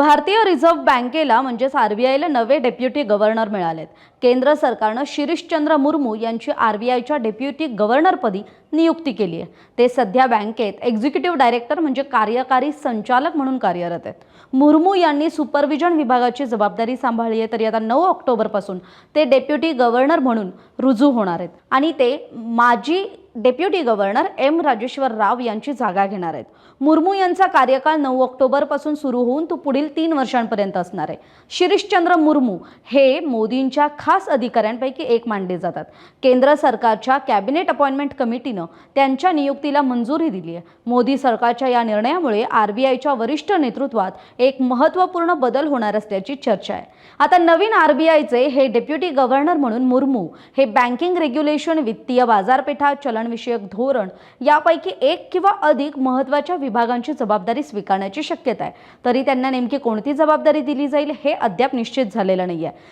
भारतीय रिझर्व्ह बँकेला म्हणजेच आर बी आयला नवे डेप्युटी गव्हर्नर मिळालेत. केंद्र सरकारनं शिरीषचंद्र मुर्मू यांची आर बी आयच्या डेप्युटी गव्हर्नरपदी नियुक्ती केली आहे. ते सध्या बँकेत एक्झिक्युटिव्ह डायरेक्टर म्हणजे कार्यकारी संचालक म्हणून कार्यरत आहेत. मुर्मू यांनी सुपरविजन विभागाची जबाबदारी सांभाळली आहे तरी आता नऊ ऑक्टोबरपासून ते डेप्युटी गव्हर्नर म्हणून रुजू होणार आहेत. आणि ते माजी deputy governor M Rajeshwar Rao यांची जागा घेणार आहेत. मुर्मू यांचा कार्यकाळ नऊ ऑक्टोबरपासून सुरू होऊन तो पुढील तीन वर्षांपर्यंत असणार आहे. शिरीषचंद्र मुर्मू हे मोदींच्या खास अधिकाऱ्यांपैकी एक मानले जातात. केंद्र सरकारच्या कॅबिनेट अपॉइंटमेंट कमिटीनं त्यांच्या नियुक्तीला मंजुरी दिली आहे. मोदी सरकारच्या या निर्णयामुळे आर बी आयच्या वरिष्ठ नेतृत्वात एक महत्त्वपूर्ण बदल होणार असल्याची चर्चा आहे. आता नवीन आर बी आयचे हे डेप्युटी गव्हर्नर म्हणून मुर्मू हे बँकिंग रेग्युलेशन वित्तीय बाजारपेठा चलन चलनविषयक धोरण यापैकी एक किंवा अधिक महत्त्वाच्या विभागांची जबाबदारी स्वीकारण्याची शक्यता आहे. तरी त्यांना नेमकी कोणती जबाबदारी दिली जाईल हे अद्याप निश्चित झालेलं नाही आहे